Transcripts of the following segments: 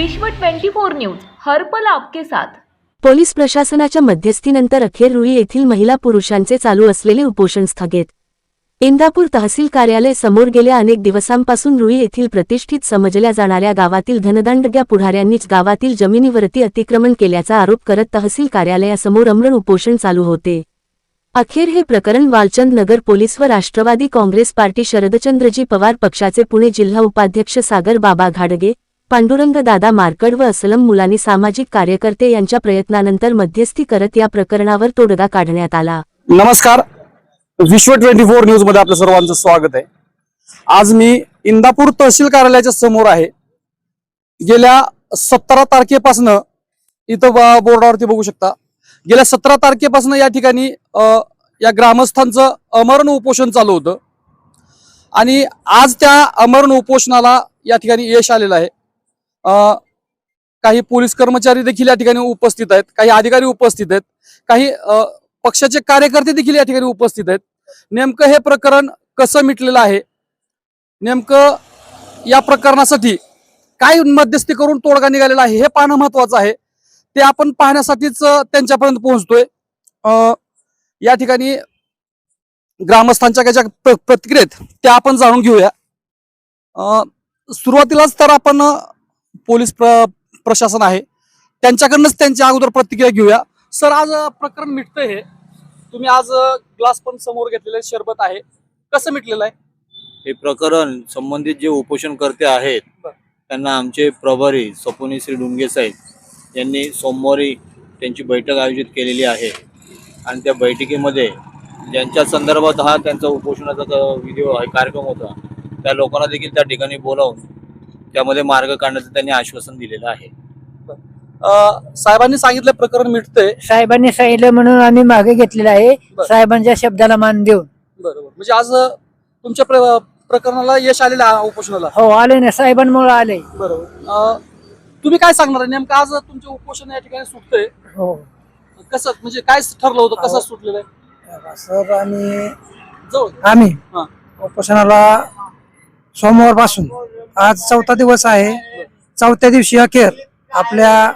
विश्व 24 न्यूज हरपल आपके साथ. पोलीस प्रशासनाच्या मध्यस्थीनंतर अखेर रुई येथील महिला पुरुषांचे चालू असलेले उपोषण स्थगित. इंदापूर तहसील कार्यालय समोर गेल्या अनेक दिवसांपासून रुई येथील प्रतिष्ठित समजल्या जाणाऱ्या गावातील धनदांडग्या पुढाऱ्यांनीच गावातील जमिनीवरती अतिक्रमण केल्याचा आरोप करत तहसील कार्यालयासमोर अमरण उपोषण चालू होते. अखेर हे प्रकरण वालचंद नगर पोलीस व राष्ट्रवादी काँग्रेस पार्टी शरदचंद्रजी पवार पक्षाचे पुणे जिल्हा उपाध्यक्ष सागर बाबा घाडगे पांडुरंग दादा मार्कड व असलम मुलानी सामाजिक कार्यकर्ते यांच्या प्रयत्नानंतर मध्यस्थी करत या प्रकरणावर तोडगा काढण्यात आला. नमस्कार. विश्व ट्वेंटी फोर न्यूजमध्ये आपलं सर्वांचं स्वागत आहे. आज मी इंदापूर तहसील कार्यालयाच्या समोर आहे. गेल्या सतरा तारखेपासून इथं बोर्डावरती बघू शकता. गेल्या सतरा तारखेपासून या ठिकाणी या ग्रामस्थांचं अमरण उपोषण चालू होतं. आणि आज त्या अमरण उपोषणाला या ठिकाणी यश आलेलं आहे. काही पोलीस कर्मचारी देखील या ठिकाणी उपस्थित आहेत काही अधिकारी उपस्थित आहेत काही पक्षाचे कार्यकर्ते देखील या ठिकाणी उपस्थित आहेत. नेमकं हे प्रकरण कसं मिटलेलं आहे? नेमकं या प्रकरणासाठी काय मध्यस्थी करून तोडगा निघालेला आहे हे पाहणं महत्वाचं आहे. ते आपण पाहण्यासाठीच त्यांच्यापर्यंत पोहोचतोय. या ठिकाणी ग्रामस्थांच्या ज्या प्र- त्या आपण जाणून घेऊया. अ, सुरुवातीलाच तर आपण पोलीस प्र प्रशासन आहे. त्यांच्याकडनंच त्यांच्या अगोदर प्रतिक्रिया घेऊया. सर आज प्रकरण मिटतंय हे. तुम्ही आज ग्लास पण समोर घेतलेले शरबत आहे. कसं मिटलेलं आहे? हे प्रकरण संबंधित जे उपोषणकर्ते आहेत. त्यांना आमचे प्रभारी सपोनी श्री डुंगे साहेब यांनी सोमवारी त्यांची बैठक आयोजित केलेली आहे. आणि त्या बैठकीमध्ये ज्यांच्या संदर्भात हा त्यांचा उपोषणाचा व्हिडिओ कार्यक्रम होता त्या लोकांना देखील त्या ठिकाणी बोलावून त्यामध्ये मार्ग काढण्याचं त्यांनी आश्वासन दिलेलं आहे. अ, साहेबांनी सांगितलं प्रकरण मिटतंय. साहेबांनी सांगितलं म्हणून आम्ही मागे घेतलेलं आहे. बरं. साहेबांच्या शब्दाला मान देऊन. बरोबर. म्हणजे आज अ, तुमच्या प्र- प्रकरणाला यश आलेलं आहे उपोषणाला. हो आले ना. साहेबांमुळे आले. बरोबर. अ, तुम्ही काय सांगणार आहे? नेमकं आज तुमचे उपोषण या ठिकाणी सुटतंय. हो. कसं म्हणजे काय ठरलं होतं? कसं सुटलेलं आहे? सर आम्ही जवळ आम्ही हा. उपोषणाला सोमवारपासून आज चौथा दिवस आहे. चौथ्या दिवशी अखेर आपल्या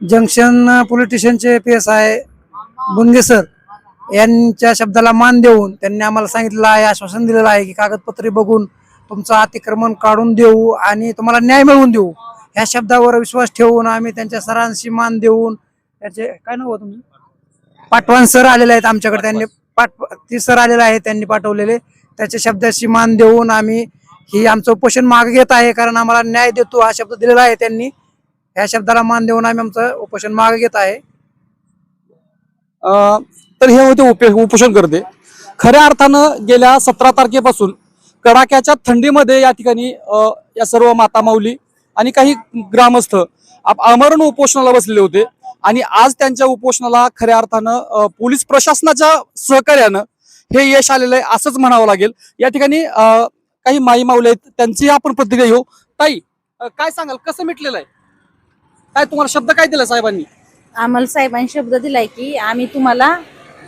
जंक्शन पोलीस स्टेशनचे P S I Bunge sir यांच्या शब्दाला मान देऊन त्यांनी आम्हाला सांगितलेलं आहे आश्वासन दिलेलं आहे की कागदपत्रे बघून तुमचं अतिक्रमण काढून देऊ आणि तुम्हाला न्याय मिळवून देऊ. ह्या शब्दावर विश्वास ठेवून आम्ही त्यांच्या सरांशी मान देऊन त्याचे काय नाव होतं तुमचं? पाटवान सर आलेले आहेत आमच्याकडे. त्यांनी पाठ ती सर आलेले आहेत त्यांनी पाठवलेले. त्याच्या शब्दाशी मान देऊन आम्ही ही आमचं उपोषण मागे घेत आहे कारण आम्हाला न्याय देतो हा शब्द दिलेला आहे त्यांनी. ह्या शब्दाला मान देऊन आम्ही आमचं उपोषण मागे घेत आहे. तर हे होते उपे उपोषण करते खऱ्या अर्थानं गेल्या सतरा तारखेपासून कडाक्याच्या थंडीमध्ये या ठिकाणी या सर्व माता माऊली आणि काही ग्रामस्थ अमरण आमरण उपोषणाला बसलेले होते. आणि आज त्यांच्या उपोषणाला खऱ्या अर्थानं पोलीस प्रशासनाच्या सहकार्यानं हे यश आलेलं आहे असंच म्हणावं लागेल. या ठिकाणी काही माई माऊली आहेत त्यांची आपण प्रतिक्रिया घेऊ. ताई अ, काय सांगाल? कसं मिटलेलं आहे? काय तुम्हाला शब्द काय दिला साहेबांनी? आम्हाला साहेबांनी शब्द दिलाय की आम्ही तुम्हाला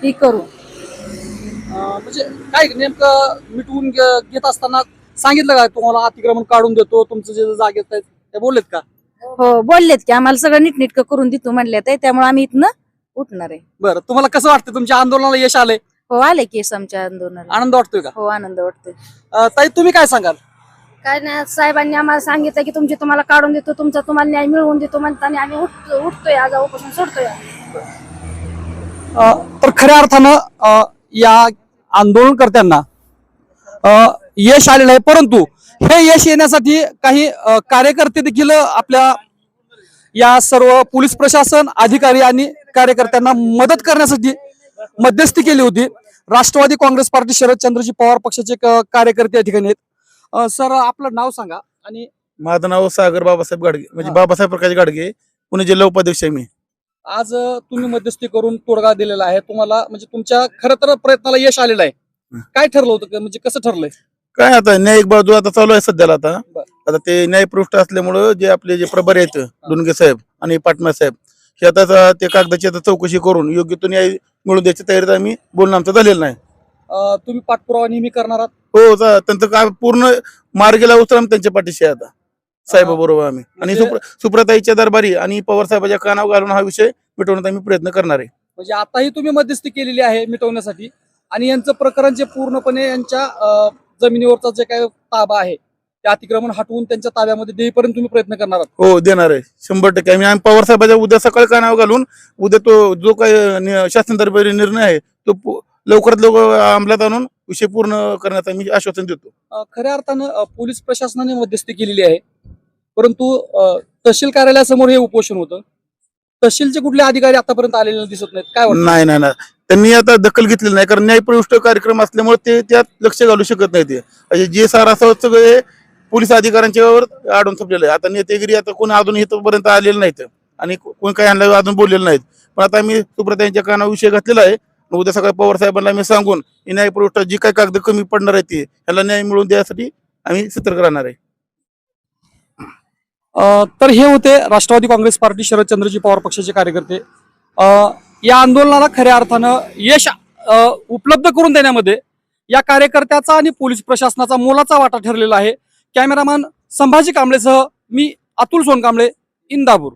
हे करू. अं, म्हणजे काय नेमकं मिटवून घे- घेत असताना सांगितलं का तुम्हाला अतिक्रमण काढून देतो तुमचं जे जागेत आहे ते बोललेत का? हो बोललेत की आम्हाला सगळं नीटनीटकं करून देतो म्हणले ते त्यामुळे आम्ही इथनं उठणार आहे. बरं तुम्हाला कसं वाटतं तुमच्या आंदोलनाला यश आलंय? हो आले केस आमच्या आंदोलनाला. आनंद वाटतोय का? हो आनंद वाटतोय. अं, ताई तुम्ही काय सांगाल? काय नाही साहेबांनी आम्हाला सांगितलं की तुमचे तुम्हाला काढून देतो तुमचा तुम्हाला न्याय मिळवून देतो म्हणताना आम्ही उठतो उठतोय आज उपासून सोडतोय. अं, तर खऱ्या अर्थानं अं, या आंदोलनकर्त्यांना अं, यश आलेलं आहे. परंतु हे यश येण्यासाठी काही अं, कार्यकर्ते देखील आपल्या या सर्व पोलीस प्रशासन अधिकारी आणि कार्यकर्त्यांना मदत करण्यासाठी मध्यस्थी केली होती. राष्ट्रवादी काँग्रेस पार्टी शरदचंद्रजी पवार पक्षाचे कार्यकर्ते या ठिकाणी आहेत. सर आपलं नाव सांगा आणि माझं नाव सागर बाबासाहेब गाडगे म्हणजे. बाबासाहेब प्रकाश गाडगे पुणे जिल्हा उपाध्यक्ष आहे मी. आज तुम्ही मध्यस्थी करून तोडगा दिलेला आहे. तुम्हाला म्हणजे तुमच्या खरं तर प्रयत्नाला यश आलेलं आहे. काय ठरलं होतं? म्हणजे कसं ठरलंय? काय आता न्यायिक बाजू आता चालू आहे सध्याला आता. आता ते न्यायपृष्ठ असल्यामुळं जे आपले जे प्रभारी आहेत डुनगे साहेब आणि पाटणा साहेब हे आता ते कागदाची आता चौकशी करून योग्य तो न्याय मिळवून द्यायची तयारीत आम्ही बोलणं आमचं झालेलं नाही. अं, तुम्ही पाठपुरावा नेहमी करणार आहात? हो त्यांचं काय पूर्ण मार्गेला उतर आम्ही त्यांच्या पाठीशी आहे आता साहेबाबरोबर आम्ही. आणि म्हणजे- सुप्र- सुप्रताईच्या दरबारी आणि पवार साहेबाच्या कानावर घालून हा विषय मिटवण्याचा आम्ही प्रयत्न करणार आहे. म्हणजे आताही तुम्ही मध्यस्थी केलेली आहे मिटवण्यासाठी. आणि यांचं प्रकरण जे पूर्णपणे यांच्या अं, जमिनीवरचा जे काही ताबा आहे ते अतिक्रमण हटवून त्यांच्या ताब्यामध्ये देईपर्यंत तुम्ही प्रयत्न करणार आहात. हो देणार आहे. शंभर टक्के. आम्ही आम्ही पवार साहेबाच्या उद्या सकाळी कानावर घालून उद्या तो जो काही नि- शासन दरबारी निर्णय आहे तो लवकरात लवकर अंमलात आणून विषय पूर्ण करण्याचं आम्ही आश्वासन देतो. खऱ्या अर्थानं पोलीस प्रशासनाने मध्यस्थी केलेली आहे. परंतु तहसील कार्यालयासमोर हे उपोषण होतं. तहसीलचे कुठले अधिकारी आतापर्यंत आलेले दिसत नाहीत. काय नाही नाही नाही. त्यांनी आता दखल घेतलेली नाही कारण न्यायप्रविष्ट कार्यक्रम असल्यामुळे ते त्यात लक्ष घालू शकत नाही ते. जे सार असं सगळे पोलीस अधिकाऱ्यांच्यावर अडून थपलेलं आहे. आता नेतेगिरी आता कोणी अजून इथपर्यंत आलेलं नाहीत. आणि कोणी काही आणलं अजून बोललेलं नाहीत. पण आता मी सुप्रताईंच्या कानावर विषय घातलेला आहे. उद्या सकाळी पवार साहेबांना मी सांगून न्याय न्यायपुरवठा जी काही कागद कमी पडणार आहे ती ह्याला न्याय मिळवून देण्यासाठी आम्ही सतर्क राहणार आहे. तर हे होते राष्ट्रवादी काँग्रेस पार्टी शरदचंद्रजी पवार पक्षाचे कार्यकर्ते. या आंदोलनाला खऱ्या अर्थानं यश उपलब्ध करून देण्यामध्ये या कार्यकर्त्याचा आणि पोलीस प्रशासनाचा मोलाचा वाटा ठरलेला आहे. कॅमेरामॅन संभाजी कांबळेसह मी अतुल सोनकांबळे इंदापूर.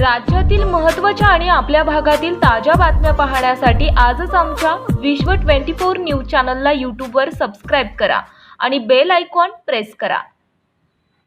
राज्यातील महत्त्वाच्या आणि आपल्या भागातील ताज्या बातम्या पाहण्यासाठी आजच आमच्या विश्व 24 न्यूज चॅनलला यूट्यूबवर सबस्क्राईब करा आणि बेल आयकॉन प्रेस करा.